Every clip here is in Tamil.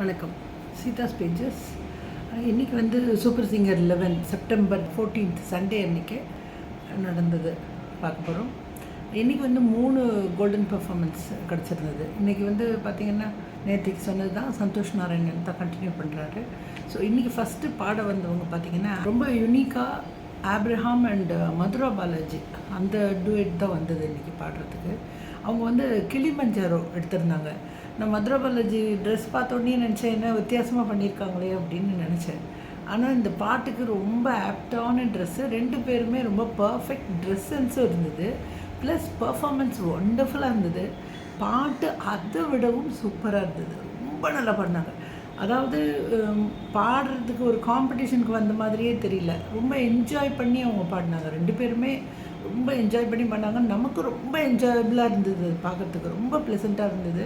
வணக்கம். சீதாஸ் பேஜஸ் இன்றைக்கி வந்து super singer eleven September fourteenth Sunday அன்றைக்கி நடந்தது பார்க்க போகிறோம் இன்றைக்கி வந்து மூணு கோல்டன் பெர்ஃபார்மன்ஸ் கிடச்சிருந்தது. இன்றைக்கி வந்து பார்த்திங்கன்னா நேற்றுக்கு சொன்னது தான் சந்தோஷ் நாராயணன் தான் கண்டினியூ பண்ணுறாரு ஸோ இன்றைக்கி ஃபஸ்ட்டு பாட வந்தவங்க பார்த்திங்கன்னா ரொம்ப யூனிக்காக ஆப்ரஹாம் அண்ட் மதுரா பாலாஜி அந்த டூயட் தான் வந்தது இன்றைக்கி பாடுறதுக்கு. அவங்க வந்து கிளிமஞ்சாரோ எடுத்திருந்தாங்க. நான் மதுரா பாலாஜி ட்ரெஸ் பார்த்தோன்னே நினச்சேன் என்ன வித்தியாசமாக பண்ணியிருக்காங்களே அப்படின்னு நினச்சேன். ஆனால் இந்த பாட்டுக்கு ரொம்ப ஆப்டான ட்ரெஸ்ஸு ரெண்டு பேருமே ரொம்ப பர்ஃபெக்ட் ட்ரெஸ் சென்ஸும் இருந்தது. ப்ளஸ் பர்ஃபாமன்ஸ் ஒண்டர்ஃபுல்லாக இருந்தது. பாட்டு அதை விடவும் சூப்பராக இருந்தது. ரொம்ப நல்லா பண்ணாங்க அதாவது பாடுறதுக்கு ஒரு காம்படிஷனுக்கு வந்த மாதிரியே தெரியல. ரொம்ப என்ஜாய் பண்ணி அவங்க பாடினாங்க. ரெண்டு பேருமே ரொம்ப என்ஜாய் பண்ணி பண்ணாங்க. நமக்கு ரொம்ப என்ஜாயபிளாக இருந்தது. பார்க்குறதுக்கு ரொம்ப ப்ளசண்ட்டாக இருந்தது.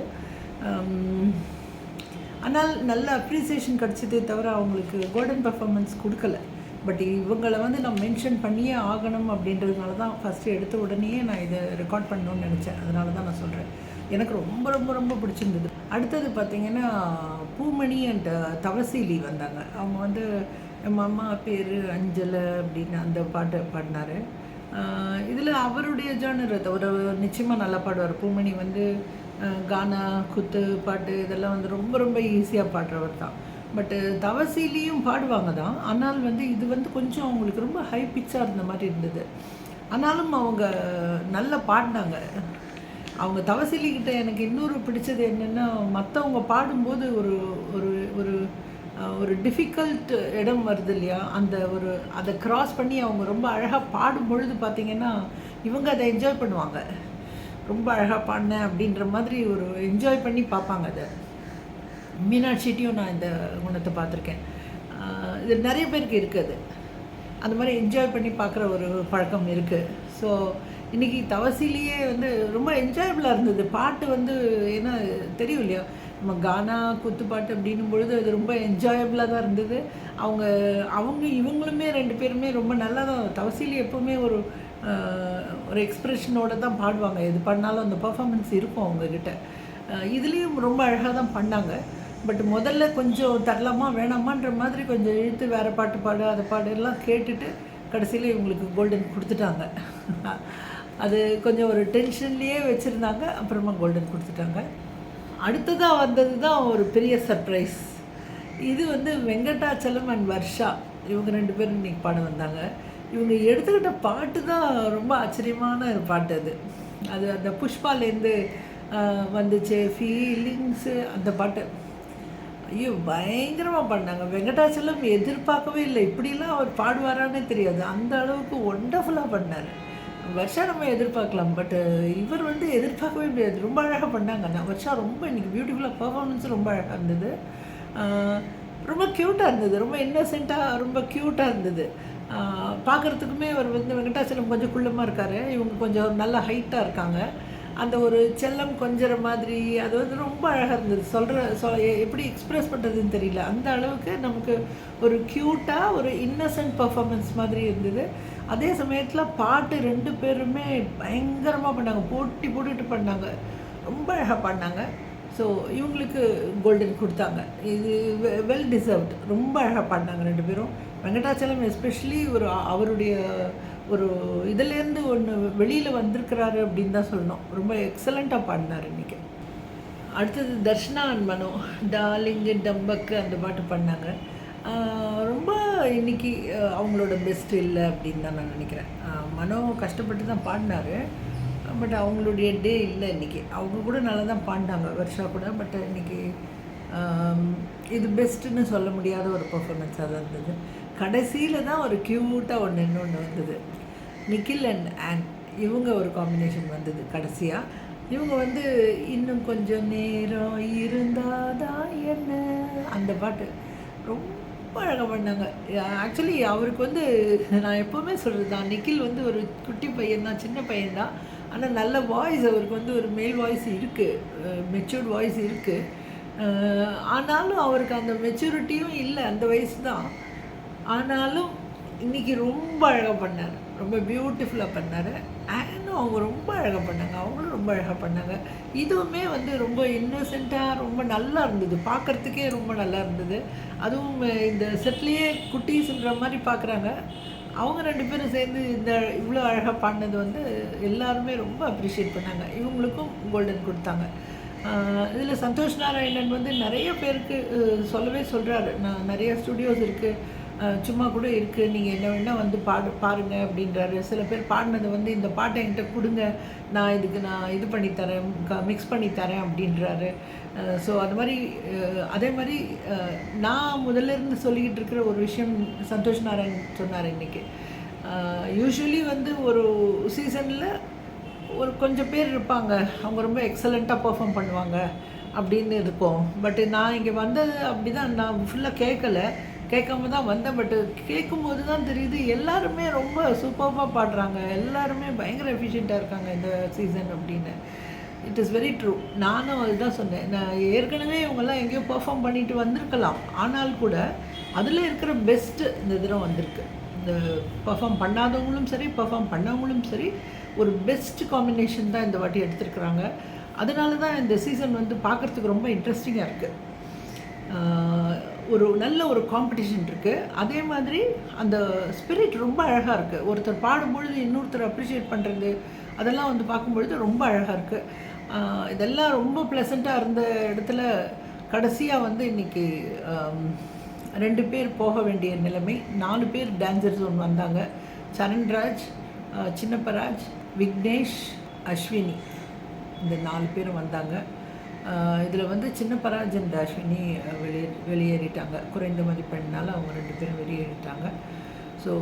ஆனால் நல்ல அப்ரிசியேஷன் கிடச்சதே தவிர அவங்களுக்கு கோல்டன் பர்ஃபார்மன்ஸ் கொடுக்கல. பட் இவங்களை வந்து நான் மென்ஷன் பண்ணியே ஆகணும் அப்படின்றதுனால தான் ஃபஸ்ட்டு எடுத்த உடனேயே நான் இதை ரெக்கார்ட் பண்ணணும்னு நினச்சேன். அதனால தான் நான் சொல்கிறேன் எனக்கு ரொம்ப ரொம்ப ரொம்ப பிடிச்சிருந்தது. அடுத்தது பார்த்திங்கன்னா பூமணி அண்ட் தவசீலி வந்தாங்க. அவங்க வந்து என் அம்மா பேர் அஞ்சலை அப்படின்னு அந்த பாட்டை பாடினாரு. இதில் அவருடைய ஜானர் ஒரு நிச்சயமாக நல்லா பாடுவார். பூமணி வந்து கானா குத்து பாட்டு இதெல்லாம் வந்து ரொம்ப ரொம்ப ஈஸியாக பாடுறவர் தான். பட்டு தவசீலியும் பாடுவாங்க தான். ஆனால் வந்து இது வந்து கொஞ்சம் அவங்களுக்கு ரொம்ப ஹை பிச்சாக இருந்த மாதிரி இருந்தது. ஆனாலும் அவங்க நல்லா பாடினாங்க. அவங்க தவசிலிக்கிட்ட எனக்கு இன்னொரு பிடிச்சது என்னென்னா மற்றவங்க பாடும்போது ஒரு ஒரு ஒரு ஒரு டிஃபிகல்ட் இடம் வருது இல்லையா? அந்த ஒரு அதை கிராஸ் பண்ணி அவங்க ரொம்ப அழகாக பாடும் பொழுது பார்த்தீங்கன்னா இவங்க அதை என்ஜாய் பண்ணுவாங்க. ரொம்ப அழகாக பாடினேன் அப்படின்ற மாதிரி ஒரு என்ஜாய் பண்ணி பார்ப்பாங்க அதை. மீனாட்சிட்டையும் நான் இந்த குணத்தை பார்த்துருக்கேன். இது நிறைய பேருக்கு இருக்குது அந்த மாதிரி என்ஜாய் பண்ணி பார்க்குற ஒரு பழக்கம் இருக்குது ஸோ இன்றைக்கி தவசிலேயே வந்து ரொம்ப என்ஜாயபிளாக இருந்தது. பாட்டு வந்து ஏன்னா தெரியும் இல்லையா? நம்ம கானா குத்துப்பாட்டு அப்படின்னும் பொழுது அது ரொம்ப என்ஜாயபிளாக தான் இருந்தது. அவங்க அவங்க இவங்களுமே ரெண்டு பேருமே ரொம்ப நல்லா தான் தவசிலி எப்போவுமே ஒரு ஒரு எக்ஸ்ப்ரெஷனோட தான் பாடுவாங்க. எது பண்ணாலும் அந்த பர்ஃபாமன்ஸ் இருக்கும் அவங்கக்கிட்ட இதுலேயும் ரொம்ப அழகாக தான் பண்ணாங்க. பட் முதல்ல கொஞ்சம் தரலாமா வேணாமான்ற மாதிரி கொஞ்சம் இழுத்து வேறு பாட்டு பாடு அதை பாடு எல்லாம் கேட்டுட்டு கடைசியில் இவங்களுக்கு கோல்டன் கொடுத்துட்டாங்க. அது கொஞ்சம் ஒரு டென்ஷன்லேயே வச்சுருந்தாங்க அப்புறமா கோல்டன் கொடுத்துட்டாங்க. அடுத்ததாக வந்தது தான் ஒரு பெரிய சர்ப்ரைஸ் இது வந்து வெங்கடாச்சலம் அண்ட் வர்ஷா. இவங்க ரெண்டு பேரும் இன்றைக்கி பாட வந்தாங்க. இவங்க எடுத்துக்கிட்ட பாட்டு தான் ரொம்ப ஆச்சரியமான பாட்டு அது. அது அந்த புஷ்பாலேருந்து வந்துச்சு ஃபீலிங்ஸு அந்த பாட்டு. ஐயோ பயங்கரமாக பண்ணாங்க வெங்கடாச்சலம் எதிர்பார்க்கவே இல்லை. இப்படிலாம் அவர் பாடுவாரானே தெரியாது. அந்த அளவுக்கு ஒண்டர்ஃபுல்லாக பண்ணார் வருஷா நம்ம எதிர்பார்க்கலாம் பட் இவர் வந்து எதிர்பார்க்கவே முடியாது. ரொம்ப அழகாக பண்ணாங்க. நான் வருஷா ரொம்ப இன்னைக்கு பியூட்டிஃபுல்லாக பர்ஃபார்மன்ஸ் ரொம்ப அழகாக இருந்தது. ரொம்ப க்யூட்டாக இருந்தது. ரொம்ப இன்னசென்ட்டாக ரொம்ப க்யூட்டாக இருந்தது. பார்க்குறதுக்குமே அவர் வந்து வெங்கடாச்சலம் கொஞ்சம் குள்ளமாக இருக்கார். இவங்க கொஞ்சம் நல்ல ஹைட்டாக இருக்காங்க. அந்த ஒரு செல்லம் கொஞ்சற மாதிரி அது வந்து ரொம்ப அழகாக இருந்தது. சொல்கிற சொ எப்படி எக்ஸ்ப்ரெஸ் பண்ணுறதுன்னு தெரியல. அந்த அளவுக்கு நமக்கு ஒரு க்யூட்டாக ஒரு இன்னசென்ட் பர்ஃபார்மன்ஸ் மாதிரி இருந்தது. அதே சமயத்தில் பாட்டு ரெண்டு பேருமே பயங்கரமாக பண்ணாங்க. போட்டி போட்டுட்டு பண்ணாங்க. ரொம்ப அழகாக பண்ணாங்க ஸோ இவங்களுக்கு கோல்டன் கொடுத்தாங்க. இது வெல் டிசர்வ்ட் ரொம்ப அழகாக பாடினாங்க ரெண்டு பேரும். வெங்கடாச்சலம் எஸ்பெஷலி ஒரு அவருடைய ஒரு இதுலேருந்து ஒன்று வெளியில் வந்திருக்கிறாரு அப்படின்னு தான் சொல்லணும். ரொம்ப எக்ஸலண்ட்டாக பாடினார் இன்னைக்கு. அடுத்தது தர்ஷனா அண்ட் மனோ. டார்லிங்கு டம்பக்கு அந்த பாட்டு பண்ணாங்க ரொம்ப இன்னைக்கு அவங்களோட பெஸ்ட் இல்லை அப்படின்னு தான் நான் நினைக்கிறேன். மனோ கஷ்டப்பட்டு தான் பாடினாரு. பட் அவங்களுடைய டே இல்லை இன்றைக்கி அவங்க கூட நல்லா தான் பாண்டாங்க வருஷா கூட. பட் இன்னைக்கு um, இது பெஸ்ட்டுன்னு சொல்ல முடியாத ஒரு பர்ஃபார்மன்ஸாக தான் இருந்தது. கடைசியில் தான் ஒரு க்யூட்டாக ஒன்று இன்னொன்று வந்தது. நிக்கில் அண்ட் ஆன் இவங்க ஒரு காம்பினேஷன் வந்தது கடைசியாக இவங்க வந்து இன்னும் கொஞ்சம் நேரம் இருந்தாதான் என்ன? அந்த பாட்டு ரொம்ப அழகாக பண்ணாங்க ஆக்சுவலி அவருக்கு வந்து நான் எப்போவுமே சொல்கிறது தான் நிக்கில் வந்து ஒரு குட்டி பையன் தான் சின்ன பையன்தான். ஆனால் நல்ல வாய்ஸ் அவருக்கு வந்து ஒரு மேல் வாய்ஸ் இருக்குது மெச்சூர்ட் வாய்ஸ் இருக்குது ஆனாலும் அவருக்கு அந்த மெச்சூரிட்டியும் இல்லை அந்த வயசு தான். ஆனாலும் இன்றைக்கி ரொம்ப அழகாக பண்ணார். ரொம்ப பியூட்டிஃபுல்லாக பண்ணார். ஆனும் அவங்க ரொம்ப அழகாக பண்ணாங்க. அவங்களும் ரொம்ப அழகாக பண்ணாங்க. இதுவுமே வந்து ரொம்ப இன்னசென்ட்டாக ரொம்ப நல்லா இருந்தது. பார்க்குறதுக்கே ரொம்ப நல்லா இருந்தது. அதுவும் இந்த செட்லேயே குட்டீஸ்ன்ற மாதிரி பார்க்குறாங்க அவங்க ரெண்டு பேரும் சேர்ந்து இந்த இவ்வளோ அழகாக பாடினது வந்து எல்லாருமே ரொம்ப அப்ரிஷியேட் பண்ணாங்க. இவங்களுக்கும் கோல்டன் கொடுத்தாங்க. இதில் சந்தோஷ் நாராயணன் வந்து நிறைய பேருக்கு சொல்லவே சொல்கிறாரு நான் நிறைய ஸ்டுடியோஸ் இருக்குது சும்மா கூட இருக்குது நீங்கள் என்ன வேணால் வந்து பாடு பாருங்க அப்படின்றாரு. சில பேர் பாடினது வந்து இந்த பாட்டை என்கிட்ட கொடுங்க. நான் இதுக்கு நான் இது பண்ணி தரேன் மிக்ஸ் பண்ணி தரேன் அப்படின்றாரு. ஸோ அது மாதிரி அதே மாதிரி நான் முதல்ல இருந்து சொல்லிக்கிட்டு இருக்கிற ஒரு விஷயம் சந்தோஷ் நாராயண் சொன்னார் இன்றைக்கி யூஸ்வலி வந்து ஒரு சீசனில் ஒரு கொஞ்சம் பேர் இருப்பாங்க. அவங்க ரொம்ப எக்ஸலண்ட்டாக பெர்ஃபார்ம் பண்ணுவாங்க அப்படின்னு இருக்கும். பட் நான் இங்கே வந்தது அப்படி தான் நான் ஃபுல்லாக கேட்கல கேட்காம தான் வந்தேன் பட்டு கேட்கும்போது தான் தெரியுது எல்லாருமே ரொம்ப சூப்பராக பாடுறாங்க. எல்லாருமே பயங்கர எஃபிஷியண்ட்டாக இருக்காங்க இந்த சீசன் அப்படின்னு. இட் இஸ் வெரி ட்ரூ நானும் அதுதான் சொன்னேன். நான் ஏற்கனவே இவங்கெல்லாம் எங்கேயோ பெர்ஃபார்ம் பண்ணிட்டு வந்திருக்கலாம். ஆனால் கூட அதில் இருக்கிற பெஸ்ட்டு இந்த தடவை வந்திருக்கு. இந்த பர்ஃபார்ம் பண்ணாதவங்களும் சரி பர்ஃபார்ம் பண்ணவங்களும் சரி ஒரு பெஸ்ட் காம்பினேஷன் தான் இந்த வாட்டி எடுத்திருக்கிறாங்க. அதனால தான் இந்த சீசன் வந்து பார்க்குறதுக்கு ரொம்ப இன்ட்ரெஸ்டிங்காக இருக்குது ஒரு நல்ல ஒரு காம்படிஷன் இருக்குது அதே மாதிரி அந்த ஸ்பிரிட் ரொம்ப அழகாக இருக்குது ஒருத்தர் பாடும்பொழுது இன்னொருத்தர் அப்ரிஷியேட் பண்ணுறது அதெல்லாம் வந்து பார்க்கும்பொழுது ரொம்ப அழகாக இருக்குது இதெல்லாம் ரொம்ப ப்ளசண்ட்டாக இருந்த இடத்துல கடைசியாக வந்து இன்றைக்கி ரெண்டு பேர் போக வேண்டிய நிலைமை. நாலு பேர் டான்சர்ஸ் ஒன்று வந்தாங்க. சரண்ராஜ் சின்னப்பராஜ் விக்னேஷ் அஸ்வினி. இந்த நாலு பேரும் வந்தாங்க. இதில் வந்து சின்ன பராஜன் தாஷினி வெளியே வெளியேறிட்டாங்க. குறைந்த மதிப்பெண்ணால் அவங்க ரெண்டு பேரும் வெளியேறிட்டாங்க. ஸோ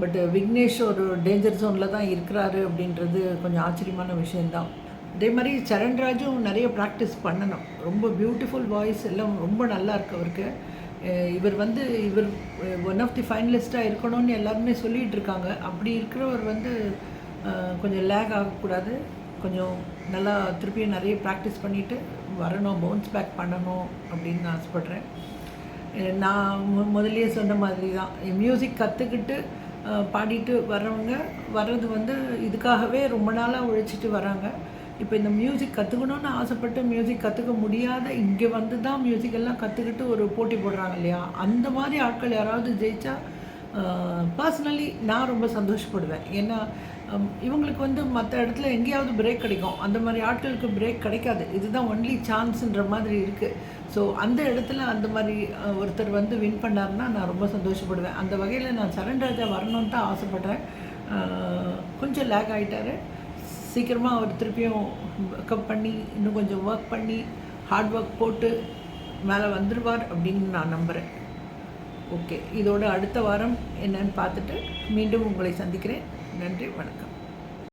பட் விக்னேஷ் ஒரு டேஞ்சர் ஜோனில் தான் இருக்கிறாரு அப்படின்றது கொஞ்சம் ஆச்சரியமான விஷயந்தான் அதே மாதிரி சரண்ராஜும் நிறைய ப்ராக்டிஸ் பண்ணணும். ரொம்ப பியூட்டிஃபுல் வாய்ஸ் எல்லாம் ரொம்ப நல்லா இருக்கு அவருக்கு. இவர் வந்து இவர் ஒன் ஆஃப் தி ஃபைனலிஸ்ட்டாக இருக்கணும்னு எல்லாருமே சொல்லிகிட்டு இருக்காங்க. அப்படி இருக்கிறவர் வந்து கொஞ்சம் லேக் ஆகக்கூடாது. கொஞ்சம் நல்லா திருப்பியும் நிறைய ப்ராக்டிஸ் பண்ணிவிட்டு வரணும் பவுன்ஸ் பேக் பண்ணணும் அப்படின்னு நான் ஆசைப்பட்றேன். நான் மு சொன்ன மாதிரி தான் மியூசிக் கற்றுக்கிட்டு பாடிட்டு வர்றவங்க வர்றது வந்து இதுக்காகவே ரொம்ப நாளாக உழைச்சிட்டு வராங்க. இப்போ இந்த மியூசிக் கற்றுக்கணும்னு ஆசைப்பட்டு மியூசிக் கற்றுக்க முடியாத இங்கே வந்து தான் மியூசிக்கெல்லாம் கற்றுக்கிட்டு ஒரு போட்டி போடுறாங்க இல்லையா? அந்த மாதிரி ஆட்கள் யாராவது ஜெயித்தா பர்சனலி நான் ரொம்ப சந்தோஷப்படுவேன். ஏன்னா இவங்களுக்கு வந்து மற்ற இடத்துல எங்கேயாவது பிரேக் கிடைக்கும். அந்த மாதிரி ஆட்களுக்கு பிரேக் கிடைக்காது. இதுதான் ஒன்லி சான்ஸுன்ற மாதிரி இருக்குது ஸோ அந்த இடத்துல அந்த மாதிரி ஒருத்தர் வந்து வின் பண்ணாருன்னா நான் ரொம்ப சந்தோஷப்படுவேன். அந்த வகையில் நான் சரண்ராஜா வரணும்னு தான் ஆசைப்பட்றேன். கொஞ்சம் லேக் ஆகிட்டார் சீக்கிரமாக அவர் திருப்பியும் கப் பண்ணி இன்னும் கொஞ்சம் ஒர்க் பண்ணி ஹார்ட் ஒர்க் போட்டு மேலே வந்துடுவார் அப்படின்னு நான் நம்புகிறேன் ஓகே இதோட அடுத்த வாரம் என்னன்னு பார்த்துட்டு மீண்டும் உங்களை சந்திக்கிறேன். நன்றி வணக்கம்.